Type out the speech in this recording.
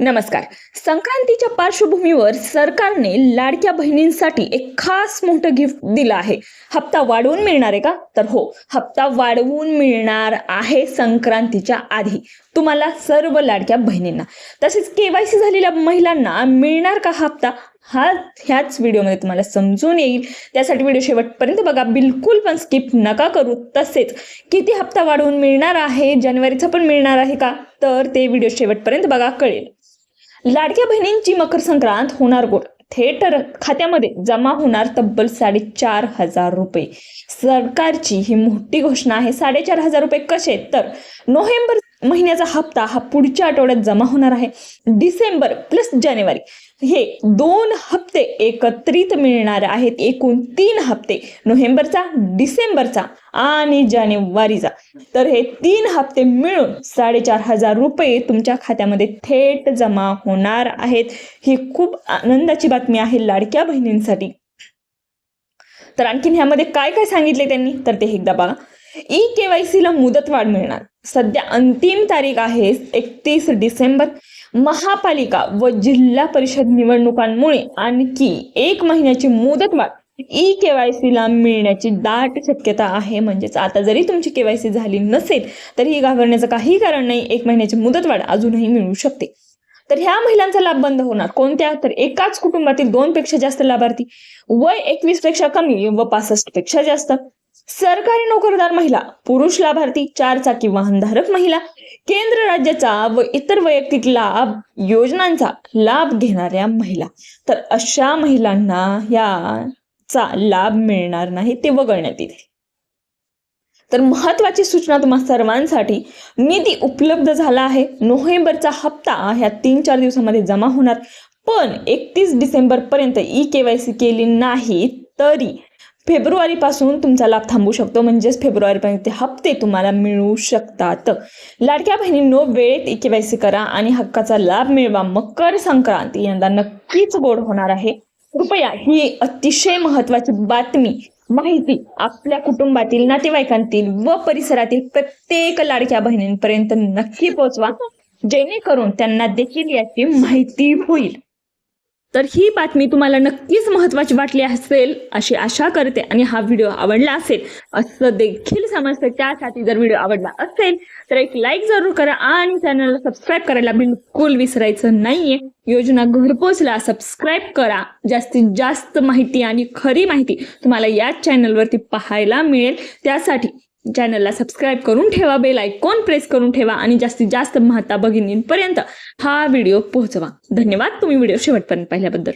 नमस्कार. संक्रांतीच्या पार्श्वभूमीवर सरकारने लाडक्या बहिणींसाठी एक खास मोठं गिफ्ट दिलं आहे. हप्ता वाढवून मिळणार आहे का? तर हो हप्ता वाढवून मिळणार आहे संक्रांतीच्या आधी. तुम्हाला सर्व लाडक्या बहिणींना. तसेच केवायसी झालेल्या महिलांना मिळणार का हप्ता? हा ह्याच व्हिडिओमध्ये तुम्हाला समजून येईल. त्यासाठी व्हिडिओ शेवटपर्यंत बघा. बिलकुल पण स्किप नका करू. तसेच किती हप्ता वाढवून मिळणार आहे? जानेवारीचा पण मिळणार आहे का? तर ते व्हिडिओ शेवटपर्यंत बघा. कळेल. लाडक्या बहिणींची मकर संक्रांत होणार गोड. थेट खात्यामध्ये जमा होणार तब्बल साडेचार हजार रुपये. सरकारची ही मोठी घोषणा आहे. साडेचार हजार रुपये कसे? तर नोव्हेंबर महिन्याचा हप्ता हा पुढच्या आठवड्यात जमा होणार आहे. डिसेंबर प्लस जानेवारी हे दोन हप्ते एकत्रित मिळणार आहेत. एकूण तीन हप्ते नोव्हेंबरचा डिसेंबरचा आणि जानेवारीचा. तर हे तीन हप्ते मिळून साडेचार हजार रुपये तुमच्या खात्यामध्ये थेट जमा होणार आहेत. ही खूप आनंदाची बातमी आहे लाडक्या बहिणींसाठी. तर आणखीन ह्यामध्ये काय काय सांगितले त्यांनी? तर ते एकदा बघा. ई के वाय सीला मुदतवाढ मिळणार. सध्या अंतिम तारीख आहे एकतीस डिसेंबर. महापालिका व जिल्हा परिषद निवडणुकांमुळे आणखी एक महिन्याची मुदतवाढ ई केवायसी ला मिळण्याची दाट शक्यता आहे. म्हणजेच आता जरी तुमची केवायसी झाली नसेल तरीही घाबरण्याचं काही कारण नाही. एक महिन्याची मुदतवाढ अजूनही मिळू शकते. तर ह्या महिलांचा लाभ बंद होणार. कोणत्या? तर एकाच कुटुंबातील दोन पेक्षा जास्त लाभार्थी. वय एकवीसपेक्षा कमी व पासष्टपेक्षा जास्त. सरकारी नोकरदार महिला पुरुष लाभार्थी चार चाकी वाहनधारक महिला केंद्र राज्याचा व इतर वैयक्तिक लाभ योजनांचा लाभ घेणाऱ्या महिला. तर अशा महिलांना याचा लाभ मिळणार नाही ते वगळण्यात येते. तर महत्वाची सूचना तुम्हा सर्वांसाठी निधी उपलब्ध झाला आहे. नोव्हेंबरचा हप्ता ह्या तीन चार दिवसामध्ये जमा होणार. पण एकतीस डिसेंबर पर्यंत ई केवायसी केली नाही तरी फेब्रुवारी पासून तुमचा लाभ थांबू शकतो. म्हणजेच फेब्रुवारीपर्यंत हप्ते तुम्हाला मिळू शकतात. लाडक्या बहिणींनो वेळेत ई केवायसी करा आणि हक्काचा लाभ मिळवा. मकर संक्रांती यंदा नक्कीच गोड होणार आहे. कृपया ही अतिशय महत्वाची बातमी माहिती आपल्या कुटुंबातील नातेवाईकांतील व परिसरातील प्रत्येक लाडक्या बहिणींपर्यंत नक्की पोहोचवा. जेणेकरून त्यांना देखील याची माहिती होईल. तर ही बातमी तुम्हाला नक्कीच महत्वाची वाटली असेल अशी आशा करते आणि हा व्हिडिओ आवडला असेल असं देखील समजतं त्यासाठी जर व्हिडिओ आवडला असेल तर एक लाईक जरूर करा आणि चॅनलला सबस्क्राईब करायला बिलकुल विसरायचं नाहीये. योजना घरपोचला सबस्क्राईब करा. जास्तीत जास्त माहिती आणि खरी माहिती तुम्हाला याच चॅनलवरती पाहायला मिळेल. त्यासाठी चॅनलला सबस्क्राईब करून ठेवा बेल आयकॉन प्रेस करून ठेवा आणि जास्तीत जास्त महत्ता भगिनींपर्यंत हा व्हिडिओ पोहोचवा. धन्यवाद. तुम्ही व्हिडिओ शेवटपर्यंत पाहिल्याबद्दल.